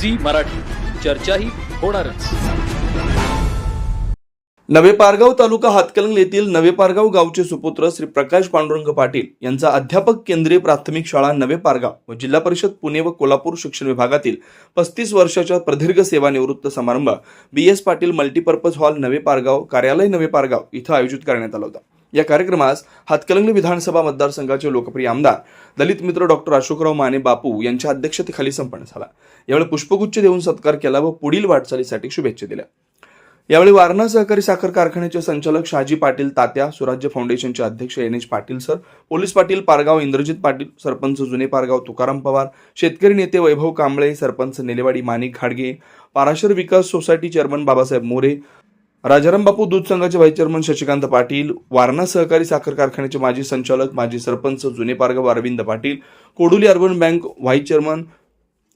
Zee Marathi. चर्चाही होणारच. नवे पारगाव तालुका हातकलंग येथील नवे पारगाव गावचे सुपुत्र श्री प्रकाश पांडुरंग पाटील यांचा अध्यापक केंद्रीय प्राथमिक शाळा नवे पारगाव व जिल्हा परिषद पुणे व कोल्हापूर शिक्षण विभागातील पस्तीस वर्षाच्या प्रदीर्घ सेवानिवृत्त समारंभ B S Patil multipurpose hall नवे पारगाव कार्यालय नवे पारगाव इथं आयोजित करण्यात आला होता. या कार्यक्रमास हातकलंग विधानसभा मतदारसंघाचे लोकप्रिय आमदार दलित मित्र डॉक्टर अशोकराव माने बापू यांच्या अध्यक्षतेखाली संपन्न झाला. यावेळी पुष्पगुच्छ देऊन सत्कार केला व पुढील वाटचालीसाठी शुभेच्छा दिल्या. यावेळी वारणा सहकारी साखर कारखान्याचे संचालक शहाजी पाटील तात्या स्वराज्य फाउंडेशनचे अध्यक्ष N H Patil sir police Patil Pargaon Indrajit Patil sarpanch जुने पारगाव तुकाराम पवार शेतकरी नेते वैभव कांबळे सरपंच नेलेवाडी माणिक घाडगे पाराशर विकास सोसायटी चेअरमन बाबासाहेब मोरे राजाराम बापू दूध संघाचे व्हाईस चेअरमन शशिकांत पाटील वारणा सहकारी साखर कारखान्याचे माजी संचालक माजी सरपंच जुने Pargaon Arvind Patil Koduli urban bank vice chairman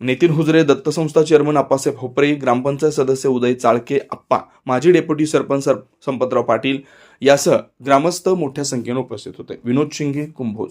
Nitin Hujare दत्तसंस्था chairman Appasaheb Hopare ग्रामपंचायत सदस्य उदय चाळके आप्पा माजी डेप्युटी सरपंच सर- संपतराव पाटील यासह ग्रामस्थ मोठ्या संख्येने उपस्थित होते. विनोद शिंगे कुंभोज.